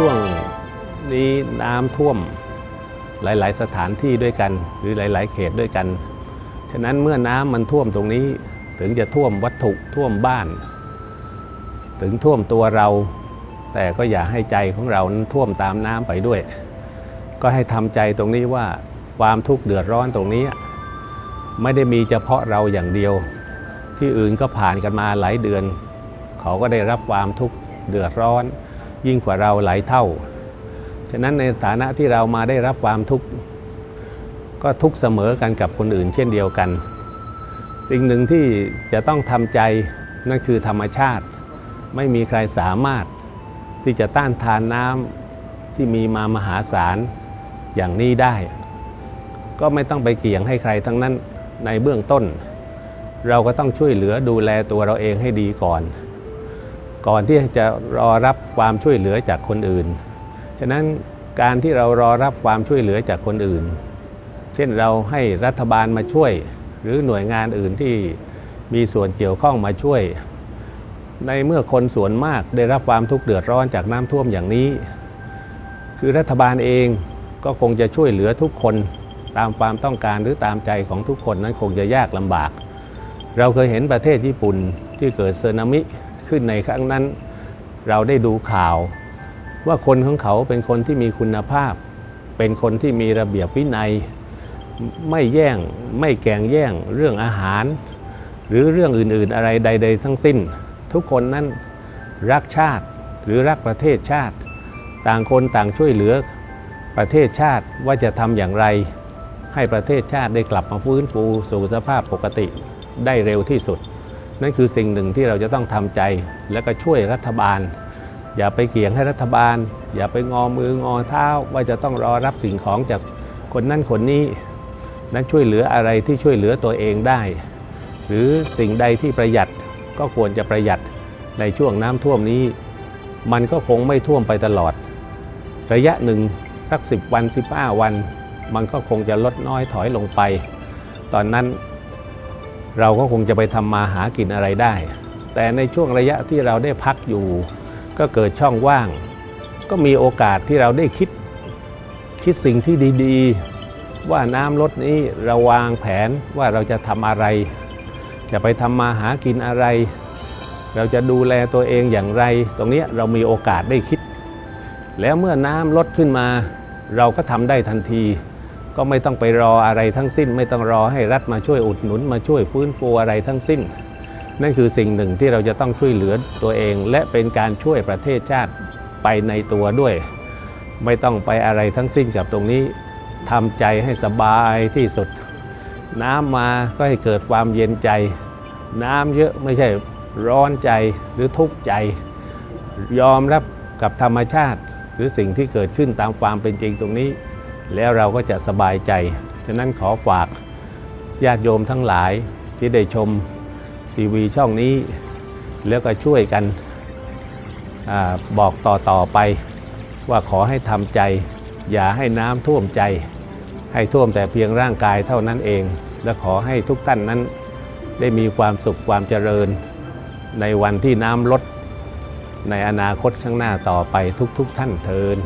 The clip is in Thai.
ช่วงนี้น้ำท่วมหลาย ๆ สถานที่ด้วยกัน หรือหลาย ๆ เขตด้วยกัน ฉะนั้นเมื่อน้ำมันท่วมตรงนี้ถึงจะท่วมวัตถุท่วมบ้าน ถึงท่วมตัวเรา แต่ก็อย่าให้ใจของเรานั้นท่วมตามน้ำไปด้วย ก็ให้ทำใจตรงนี้ว่าความทุกข์เดือดร้อนตรงนี้ ไม่ได้มีเฉพาะเราอย่างเดียว ที่อื่นก็ผ่านกันมาหลายเดือน เขาก็ได้รับความทุกข์เดือดร้อน ยิ่งกว่าเราหลายเท่า ฉะนั้นในฐานะที่เรามาได้รับความทุกข์ก็ทุกข์เสมอกันกับคนอื่นเช่นเดียวกัน สิ่งหนึ่งที่จะต้องทำใจนั่นคือธรรมชาติ ไม่มีใครสามารถที่จะต้านทานน้ำที่มีมามหาศาลอย่างนี้ได้ ก็ไม่ต้องไปเกี่ยงให้ใครทั้งนั้นในเบื้องต้น เราก็ต้องช่วยเหลือดูแลตัวเราเองให้ดีก่อน ก่อนที่จะรอรับความช่วยเหลือจากคนอื่น ฉะนั้นการที่เรารอรับความช่วยเหลือจากคนอื่น เช่นเราให้รัฐบาลมาช่วย หรือหน่วยงานอื่นที่มีส่วนเกี่ยวข้องมาช่วย ในเมื่อคนส่วนมากได้รับความทุกข์เดือดร้อนจากน้ำท่วมอย่างนี้ คือรัฐบาลเองก็คงจะช่วยเหลือทุกคนตามความต้องการหรือตามใจของทุกคนนั้นคงจะยากลำบาก เราเคยเห็นประเทศญี่ปุ่นที่เกิดสึนามิ ขึ้นในครั้งนั้น เราได้ดูข่าว ว่าคนของเขาเป็นคนที่มีคุณภาพ เป็นคนที่มีระเบียบวินัย ไม่แย่งไม่แก่งแย่งเรื่องอาหาร หรือเรื่องอื่น ๆ อะไรใด ๆ ทั้งสิ้น ทุกคนนั้นรักชาติหรือรักประเทศชาติ ต่างคนต่างช่วยเหลือประเทศชาติว่าจะทำอย่างไร ให้ประเทศชาติได้กลับมาฟื้นฟูสู่สภาพปกติได้เร็วที่สุด นั่นคือสิ่งหนึ่งที่เราจะต้องทำใจ และก็ช่วยรัฐบาล อย่าไปเกี่ยงให้รัฐบาล อย่าไปงอมืองอเท้าว่าจะต้องรอรับสิ่งของจากคนนั่นคนนี้ นั้นช่วยเหลืออะไรที่ช่วยเหลือตัวเองได้ หรือสิ่งใดที่ประหยัดก็ควรจะประหยัดในช่วงน้ำท่วมนี้ มันก็คงไม่ท่วมไปตลอด ระยะหนึ่งสัก 10 วัน 15 วัน มันก็คงจะลดน้อยถอยลงไป ตอนนั้น เราก็คงจะไปทำมาหากินอะไรได้ แต่ในช่วงระยะที่เราได้พักอยู่ ก็เกิดช่องว่าง ก็มีโอกาสที่เราได้คิดคิดสิ่งที่ดีๆ ว่าน้ำลดนี้เราวางแผนว่าเราจะทำอะไร จะไปทำมาหากินอะไร เราจะดูแลตัวเองอย่างไร ตรงนี้เรามีโอกาสได้คิด แล้วเมื่อน้ำลดขึ้นมา เราก็ทำได้ทันที ก็ไม่ต้องไปรออะไรทั้งสิ้น ไม่ต้องรอให้รัฐมาช่วยอุดหนุนมาช่วยฟื้นฟูอะไรทั้งสิ้น นั่นคือสิ่งหนึ่งที่เราจะต้องช่วยเหลือตัวเอง และเป็นการช่วยประเทศชาติไปในตัวด้วย ไม่ต้องไปอะไรทั้งสิ้นกับตรงนี้ทำใจให้สบายที่สุด น้ำมาก็ให้เกิดความเย็นใจ น้ำเยอะไม่ใช่ร้อนใจหรือทุกข์ใจ ยอมรับกับธรรมชาติ หรือสิ่งที่เกิดขึ้นตามความเป็นจริงตรงนี้ แล้วเราก็จะสบายใจ ฉะนั้นขอฝากญาติโยมทั้งหลายที่ได้ชมทีวีช่องนี้ แล้วก็ช่วยกันอบอกต่อๆไป ว่าขอให้ทำใจ อย่าให้น้ำท่วมใจ ให้ท่วมแต่เพียงร่างกายเท่านั้นเอง และขอให้ทุกท่านนั้นได้มีความสุขความเจริญ ในวันที่น้ำลดในอนาคตข้างหน้าต่อไปทุกๆทท่านเทิน